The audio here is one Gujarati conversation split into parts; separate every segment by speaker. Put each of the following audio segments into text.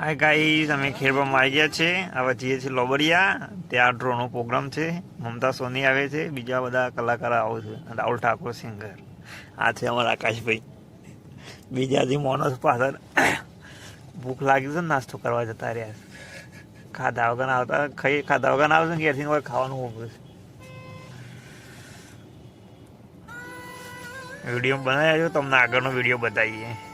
Speaker 1: હાય ગાઈસ અમે ખેડવામાં આવી ગયા છે. હવે જઈએ છીએ લોબરિયા. ત્યાં ડ્રોનો પ્રોગ્રામ છે. મમતા સોની આવે છે. બીજા બધા કલાકારો આવે છે. રાહુલ ઠાકોર સિંગર આ છે અમારા આકાશભાઈ. બીજાથી મોનસ પાછળ ભૂખ લાગી છે નાસ્તો કરવા જતા રહ્યા છે. ખાધા વગર આવતા ખાઈ ખાધા વગર આવશે ને ઘેરથી હવે ખાવાનું ઊભું છે. વીડિયો બનાવ્યા છો. તમને આગળનો વીડિયો બતાવીએ.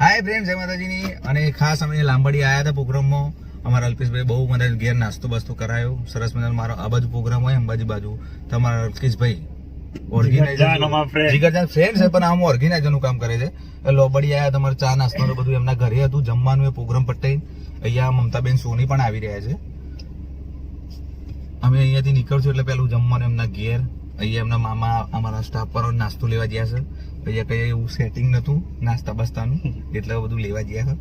Speaker 2: હાય પ્રેમ જય માતાજીની. અને ખાસ અમે લાંબડી આવ્યા હતા પ્રોગ્રામમાં અમારા અલ્પેશભાઈ બહુ મને ઘેર નાસ્તો બાસ્તો કરાયો. સરસ મજાનો મારો આ બાજુ પ્રોગ્રામ હોય, અંબાજી બાજુ. તમારા અલ્કેશભાઈ
Speaker 1: જીગરજાન
Speaker 2: ફ્રેન્ડ છે પણ આમ ઓર્ગેનાઇઝરનું કામ કરે છે. લોબડી આવ્યા તમારે ચા નાસ્તો બધું એમના ઘરે હતું. જમવાનું એ પ્રોગ્રામ પટાઈ અહીંયા મમતાબેન સોની પણ આવી રહ્યા છે. અમે અહીંયાથી નીકળશું એટલે પેલું જમવાનું એમના ઘેર. અહીંયા એમના મામા અમારા સ્ટાફ પર નાસ્તો લેવા ગયા છે. અહીંયા કઈ એવું સેટિંગ નતું નાસ્તા બાસ્તાનું. એટલે બધું લેવા ગયા છે.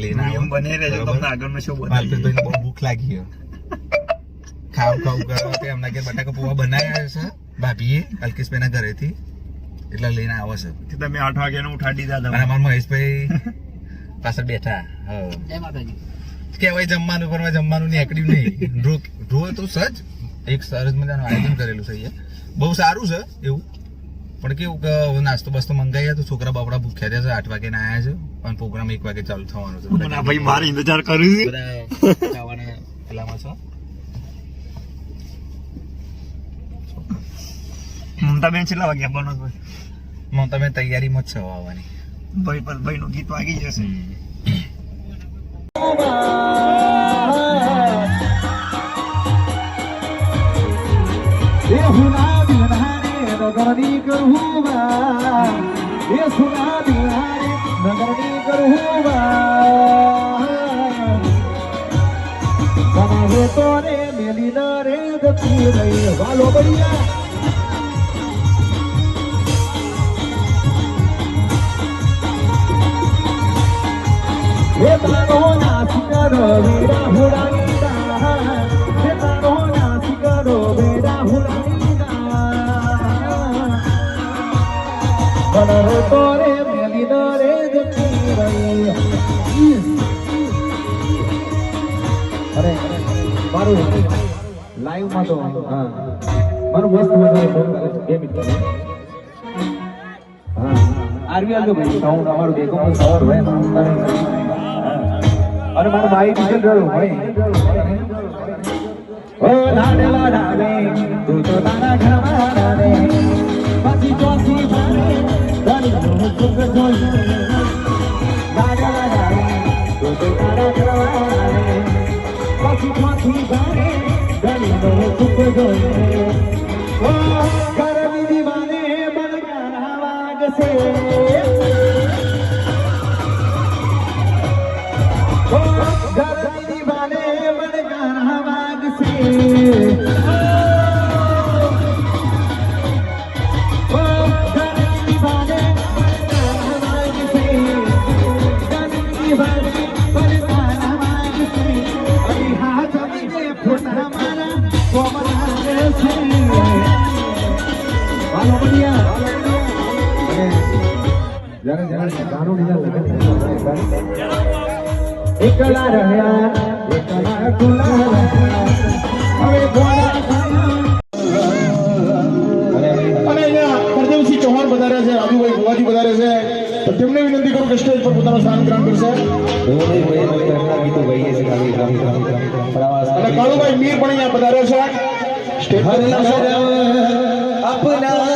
Speaker 2: લઈને આવ્યો.
Speaker 1: બને રહેજો તમને આગળનો શો બતાવીએ.
Speaker 2: બહુ ભૂખ લાગી ખાવ ખાવ કરો એમના ઘેર બટાકા પૌવા બનાવ્યા છે. ભાભીએ અલ્કેશભાઈના ઘરેથી એટલે લઈને આવો છો.
Speaker 1: કે તમે આઠ વાગ્યાનો ઉઠાડી દીધા
Speaker 2: તમારા
Speaker 1: તમે
Speaker 2: મહેશભાઈ પાછળ બેઠા. કેવાય જમવાનું પર જમવાનું નીકળ્યું નહીં. ડ્રો ડ્રો તો સજ. એક સરસ મજાનું આયોજન કરેલું છે અહીંયા. બહુ સારું છે એવું. પણ કેવું કે નાસ્તો બસ્તો મંગાવ્યા તો છોકરા બાપડા ભૂખ્યા થયા છે આઠ વાગે ના આવ્યા છે. અને પ્રોગ્રામ એક વાગે ચાલુ થવાનો છે.
Speaker 1: ભાઈ મારે ઇંતજાર કર્યું છે.
Speaker 2: ખાવાના પેલામાં છે.
Speaker 1: મમતા બેન છેલ્લા વાગ્યા બનો ભાઈ
Speaker 2: મમ તમે તૈયારીમાં જ છો આવવાની.
Speaker 1: ભાઈ પર ભાઈ નું ગીત વાગી જશે.
Speaker 3: તોરે મેલી ના રે ગતી રહી. વાલો બળિયા. મારું લાઈવમાં તો હા મારું મસ્ત મજાનું બે મિનિટ હા આરવી આલજો ભાઈ સાઉન્ડ અમારું પણ સવાર હોય અને મારું ભાઈ ડીઝલ રહ્યું ભાઈ ઓ લાડલા ડાલે તું તો તારા ઘરમાં ડાલે પછી ચોથી ભારે દલિત સુખ જોઈ લાડલા ડાલે તું તો તારા ઘરમાં ડાલે પછી ચોથી ભારે દલિત સુખ જોઈ ઓ ગરમી દીવાને બળગાના વાગશે ગરમી જ્યારે જ્યારે ગાનું લીધા લગન એકલા રહ્યા એકલા ગુલા હવે
Speaker 4: પ્રદેવસિંહ ચૌહાણ પધાર્યા છે રાજુભાઈ ગોવાજી પધાર્યા છે તેમને વિનંતી કરું કે સ્ટેજ પર પોતાનો સ્થાન ગ્રહણ કરશે મીર પણ અહીંયા પધાર્યા છે સ્ટેજ પર
Speaker 5: અપના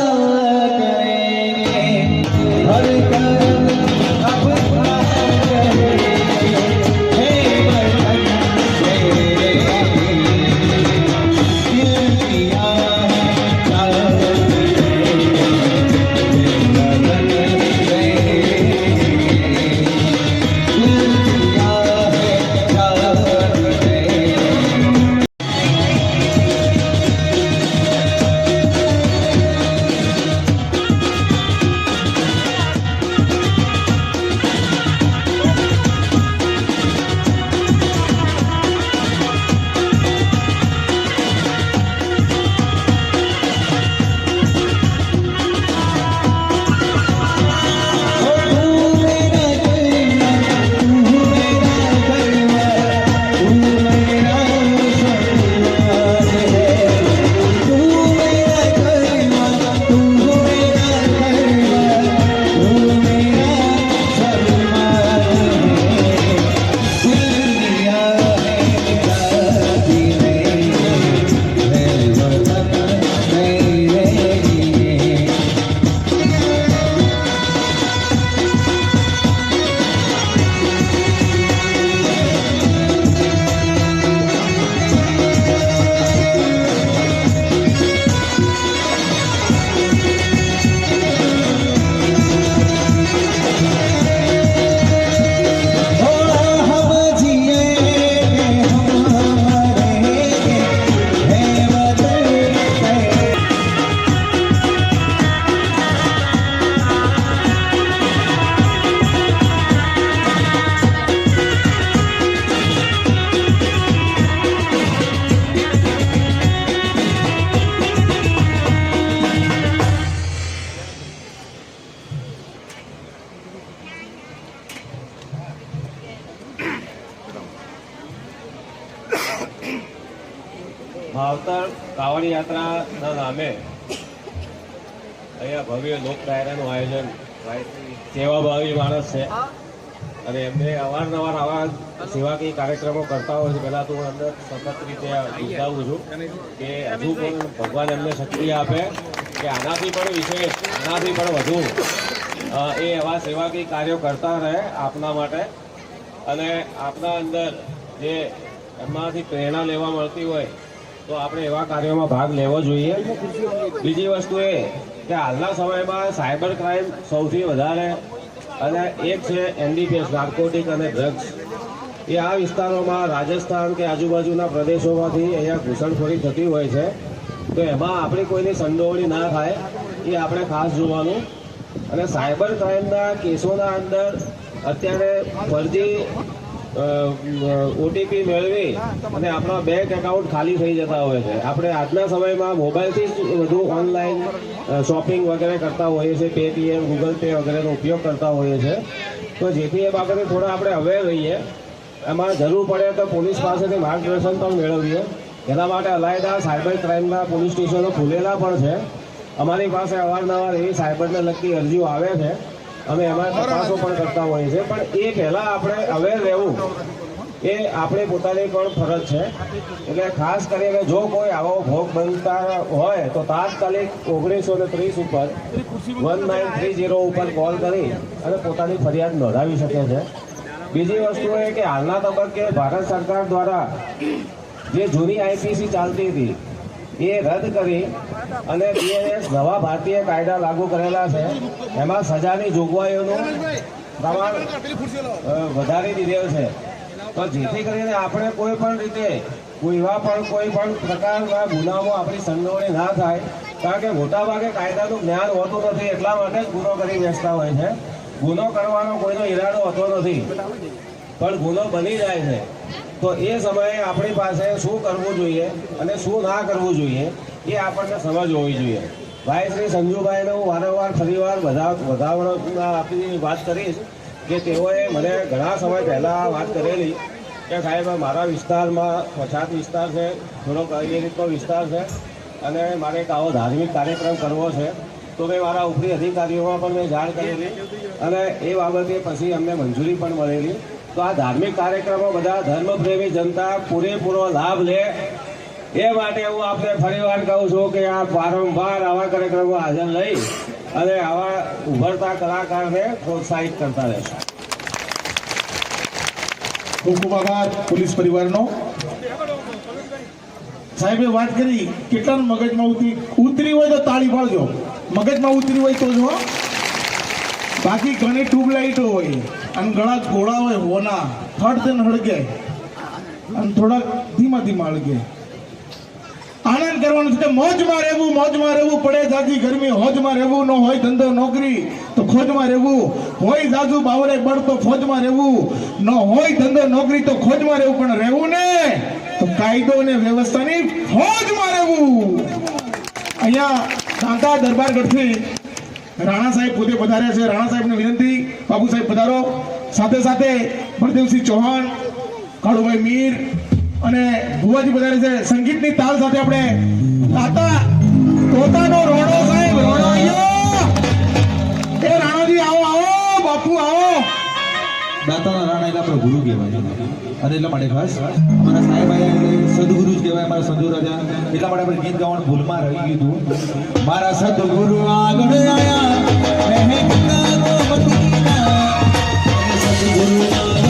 Speaker 5: કાવડ યાત્રાના નામે અહીંયા ભવ્ય લોક ડાયરાનું આયોજન સેવાભાવી માણસ છે. અને એમને અવારનવાર આવા સેવાકીય કાર્યક્રમો કરતા હોય છે. પહેલાં તો હું અંદર સતત રીતે બિરદાવું છું કે હજુ પણ ભગવાન એમને શક્તિ આપે કે આનાથી પણ વિશેષ આનાથી પણ વધુ એ એવા સેવાકીય કાર્યો કરતા રહે આપના માટે. અને આપના અંદર જે એમાંથી પ્રેરણા લેવા મળતી હોય તો આપણે એવા કાર્યોમાં ભાગ લેવો જોઈએ. બીજી વસ્તુ એ કે હાલના સમયમાં સાયબર ક્રાઇમ સૌથી વધારે અને એક છે એનડીપીએસ, નાર્કોટિક અને ડ્રગ્સ. એ આ વિસ્તારોમાં રાજસ્થાન કે આજુબાજુના પ્રદેશોમાંથી અહીંયા ઘૂસણખોરી થતી હોય છે. તો એમાં આપણી કોઈની સંડોવણી ના થાય એ આપણે ખાસ જોવાનું. અને સાયબર ક્રાઇમના કેસોના અંદર અત્યારે ફરજી ઓટીપી મેળવી અને આપણા બેંક એકાઉન્ટ ખાલી થઈ જતા હોય છે. આપણે આજના સમયમાં મોબાઈલથી જ વધુ ઓનલાઈન શોપિંગ વગેરે કરતા હોઈએ છીએ. પેટીએમ ગૂગલ પે વગેરેનો ઉપયોગ કરતા હોઈએ છીએ તો જેથી એ બાબતે થોડા આપણે અવેર રહીએ. એમાં જરૂર પડે તો પોલીસ પાસેથી માર્ગદર્શન પણ મેળવીએ. એના માટે અલાયદા સાયબર ક્રાઇમના પોલીસ સ્ટેશનો ખુલેલા પણ છે. અમારી પાસે અવારનવાર એવી સાયબરને લગતી અરજીઓ આવે છે. અમે એમાં તપાસો પણ કરતા હોઈએ છીએ, પણ એ પહેલાં આપણે અવેર રહેવું એ આપણે પોતાની પણ ફરજ છે. એટલે ખાસ કરીને જો કોઈ આવો ભોગ બનતા હોય, તો તાત્કાલિક ઓગણીસો ને ત્રીસ ઉપર વન નાઇન થ્રી ઝીરો ઉપર કોલ કરી અને પોતાની ફરિયાદ નોંધાવી શકે છે. બીજી વસ્તુ એ કે હાલના તબક્કે ભારત સરકાર દ્વારા જે જૂની આઈપીસી ચાલતી હતી એ રદ કરી અને બીએનએસ નવા ભારતીય કાયદા લાગુ કરેલા છે. એમાં સજાની જોગવાઈઓનું પ્રમાણ વધારી દીધેલ છે. તો જેથી કરીને આપણે કોઈ પણ રીતે એવા પણ, કોઈ પણ પ્રકારના ગુનામાં આપણી સંડોવણી ના થાય, કારણ કે મોટાભાગે કાયદાનું જ્ઞાન હોતું નથી, એટલા માટે જ ગુનો કરી બેસતા હોય છે. ગુનો કરવાનો કોઈનો ઈરાદો હોતો નથી. પણ ગુનો બની જાય છે. તો એ સમયે આપણી પાસે શું કરવું જોઈએ અને શું ના કરવું જોઈએ એ આપણને સમજ હોવી જોઈએ. ભાઈ શ્રી સંજુભાઈને હું વારંવાર ફરીવાર બધા વધાવણા આપી વાત કરીશ કે તેઓએ મને ઘણા સમય પહેલાં વાત કરેલી કે સાહેબ મારા વિસ્તારમાં પછાત વિસ્તાર છે થોડોક એ વિસ્તાર છે અને મારે એક આવો ધાર્મિક કાર્યક્રમ કરવો છે. તો મેં મારા ઉપરી અધિકારીઓમાં પણ મેં જાણ કરેલી અને એ બાબતે પછી અમને મંજૂરી પણ મળેલી. તો આ ધાર્મિક કાર્યક્રમો બધા ધર્મપ્રેમી જનતા પૂરેપૂરો લાભ લે. એ માટે હું આપને ફરીવાર કહું છું કે આ વારંવાર આવા કાર્યક્રમો હાજર લઈ અને આવા ઉભરતા કલાકારને પ્રોત્સાહિત કરતા રહેશે.
Speaker 4: ખૂબ ખૂબ આભાર પોલીસ પરિવારનો. સાહેબે વાત કરી કેટલા મગજમાં ઉતરી ઉતરી હોય તો તાળી પાડજો મગજમાં ઉતરી હોય તો જો બાકી ઘણી ટ્યુબલાઇટો હોય અને ઘણા ઘોડા હોય હોના થડ તેને હળગે અને થોડાક ધીમા ધીમા હળગે. આનંદ કરવાનું છે મોજમાં રહેવું મોજમાં રહેવું પડે જાજી ગરમી, હોજમાં રહેવું ન હોય ધંધો, નોકરી, તો ખોજમાં રહેવું. હોય જાજુ બાવરે બળ, તો ફોજમાં રહેવું. ન હોય ધંધો, નોકરી, તો ખોજમાં રહેવું. પણ રહેવું ને? તો કાયદો ને વ્યવસ્થાની ફોજમાં રહેવું. અહીંયા દાંતા દરબારગઢથી રાણા સાહેબ પોતે પધાર્યા છે. રાણા સાહેબને વિનંતી, બાબુ સાહેબ પધારો. સાથે સાથે પ્રદીપસિંહ ચૌહાણ, કાળુભાઈ મીર અને ભુવાજી પધારે છે. સંગીતની તાલ સાથે આપણે તાતા, તોતાનો રોણો
Speaker 2: દાતાના રાણા એટલે આપણે ગુરુ કહેવાય. અને એટલા માટે ખાસ અમારા સાહેબ સદગુરુ જ કહેવાય અમારા સંજુ રાજા. એટલા માટે આપણે ગીત ગાવાનું ભૂલમાં રહી ગયું મારા સદગુરુ આગળ આવ્યા. સદગુરુ આગળ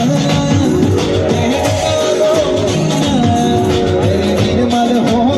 Speaker 2: આયા,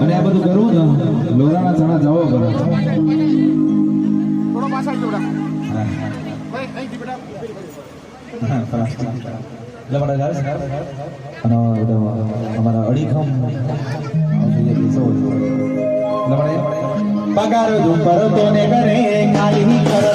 Speaker 2: અને આ બધું કરવું ને લોરાના ચણા જવો
Speaker 6: કરો અમારા અડીખમ પગાર ઉપર તો ને કરે ખાલી કરો.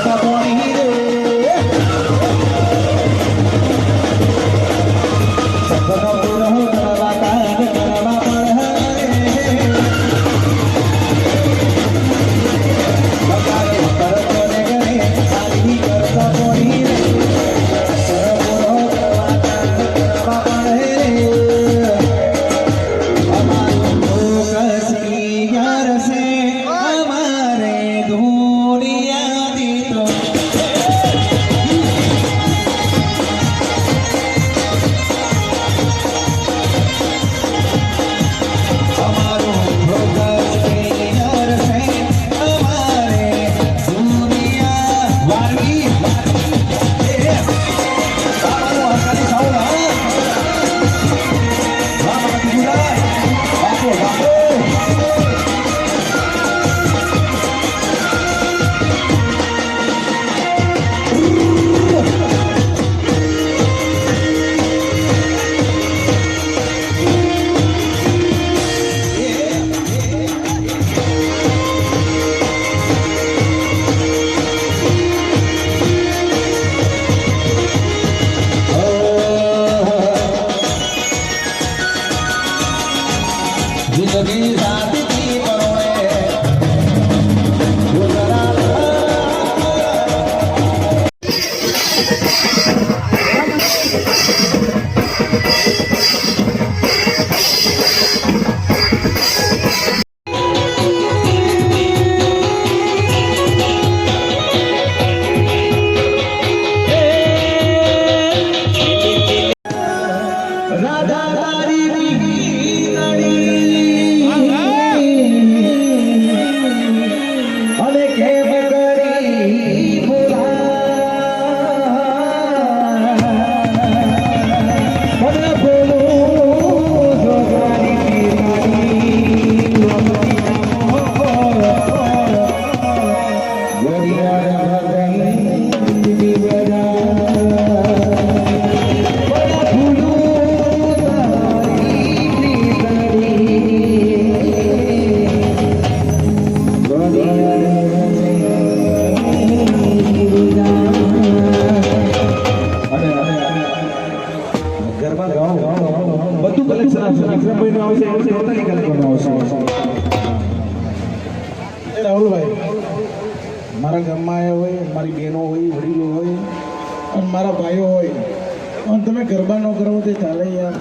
Speaker 6: ગરબા ન
Speaker 4: કરો તે ચાલે યાર.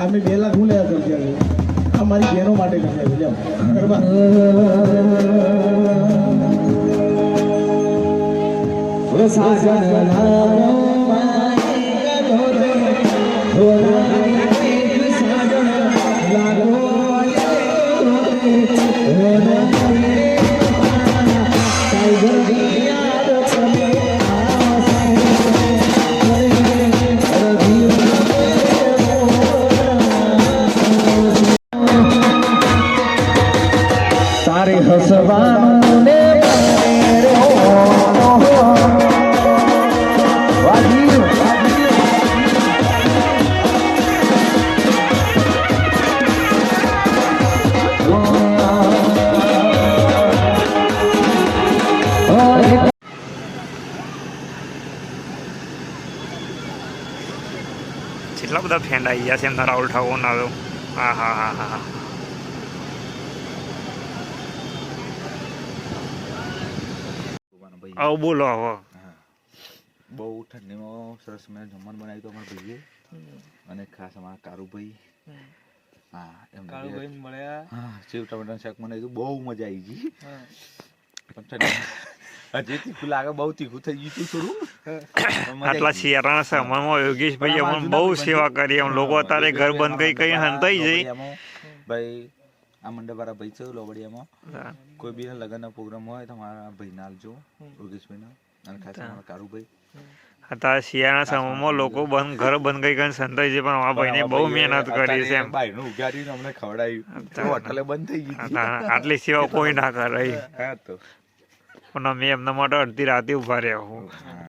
Speaker 4: આ મેં બે લાખ હું લેવા ખર્ચ્યા છે. આ મારી બહેનો માટે ખર્ચ્યા છે જાઓ ગરબા.
Speaker 6: સાજન
Speaker 1: બધા ફ્રેન્ડ આવી ગયા છે. એમના રાહુલ ઠાકોરના તો હા હા હા હા હા. આવો બોલો આવો.
Speaker 2: બહુ ઠંડીમાં સરસ મેં જમવાનું બનાવ્યું હતું અમારા ભાઈએ. અને ખાસ અમારા કારુભાઈ. હા એમ
Speaker 7: કારુભાઈ મળ્યા.
Speaker 2: હા સેવ ટમેટાનું શાક બનાવ્યું બહુ મજા આવી ગઈ. પણ ઠંડી. હજી તીખું લાગે બહુ તીખું થઈ ગયું થોડું.
Speaker 1: આટલા
Speaker 2: ગઈ.
Speaker 1: શિયાળાના સમયમાં યોગેશભાઈ અમને બહુ સેવા કરી એમ. લોકો અત્યારે ઘર બંધ કઈ કઈ હંતાઈ જઈ
Speaker 2: ભાઈ આ મંડપવાળા ભાઈ છે લોબડિયામાં. કોઈ બી લગ્નનો પ્રોગ્રામ હોય તો મારા ભાઈને આલજો યોગેશભાઈના. અને ખાસ અમારા કારુભાઈ
Speaker 1: હતા શિયાળા સમયમાં લોકો બંધ ઘર બંધ કઈ કઈ સંતાઈ છે પણ અમારા ભાઈને બહુ મહેનત કરી છે એમ.
Speaker 2: બાયનું ઉગાડીને અમને ખવડાવ્યું. હોટલે બંધ થઈ ગઈ
Speaker 1: આટલી સેવા કોઈ ના કરે
Speaker 2: હા તો
Speaker 1: પણ અમે એમના માટે અડધી રાતે ઊભા રહ્યા હું.